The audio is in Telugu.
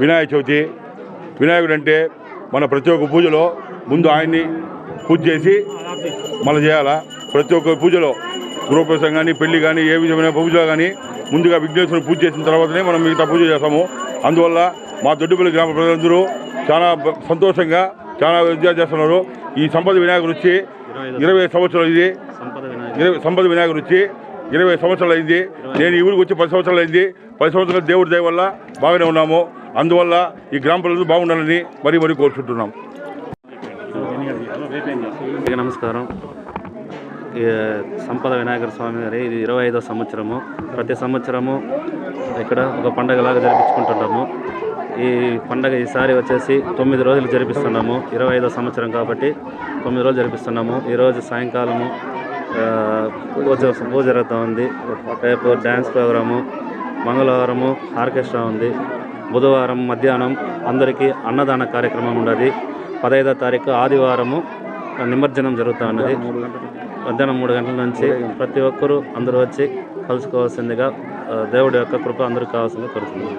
వినాయక చవితి వినాయకుడు అంటే మన ప్రతి ఒక్క పూజలో ముందు ఆయన్ని పూజ చేసి మళ్ళీ చేయాలా? ప్రతి ఒక్క పూజలో గృహప్రవేశం కానీ పెళ్ళి కానీ ఏ విధమైన పూజలో కానీ ముందుగా విఘ్నేశ్వరుని పూజ చేసిన తర్వాతనే మనం మిగతా పూజ చేస్తాము. అందువల్ల మా దొడ్డిపల్లి గ్రామ ప్రజలందరూ చాలా సంతోషంగా చాలా విద్యా చేస్తున్నారు. ఈ సంపద వినాయకుడు వచ్చి ఇరవై సంవత్సరాలు ఇది. ఇరవై సంపద వినాయకుడు వచ్చి ఇరవై సంవత్సరాలు అయింది. నేను ఈ ఊరికి వచ్చి పది సంవత్సరాలు అయింది. పది సంవత్సరాలు దేవుడి దయ వల్ల బాగానే ఉన్నాము. అందువల్ల ఈ గ్రామ ప్రజలు బాగుండాలని మరీ మరీ కోరుకుంటున్నాం నమస్కారం. ఈ సంపద వినాయకర స్వామి గారి ఇది ఇరవై ఐదో సంవత్సరము. ప్రతి సంవత్సరము ఇక్కడ ఒక పండగలాగా జరిపించుకుంటున్నాము. ఈ పండగ ఈసారి వచ్చేసి తొమ్మిది రోజులు జరిపిస్తున్నాము. ఇరవై ఐదో సంవత్సరం కాబట్టి తొమ్మిది రోజులు జరిపిస్తున్నాము. ఈరోజు సాయంకాలము పూజ పూజ జరుగుతూ ఉంది. రేపు డ్యాన్స్ ప్రోగ్రాము మంగళవారము ఆర్కెస్ట్రా ఉంది. బుధవారం మధ్యాహ్నం అందరికీ అన్నదాన కార్యక్రమం ఉన్నది. పదహైదో తారీఖు ఆదివారము నిమజ్జనం జరుగుతూ ఉన్నది. మధ్యాహ్నం మూడు గంటల నుంచి ప్రతి ఒక్కరూ అందరూ వచ్చి కలుసుకోవాల్సిందిగా దేవుడి యొక్క కృప అందరికీ కావాల్సిందిగా కోరుతున్నాను.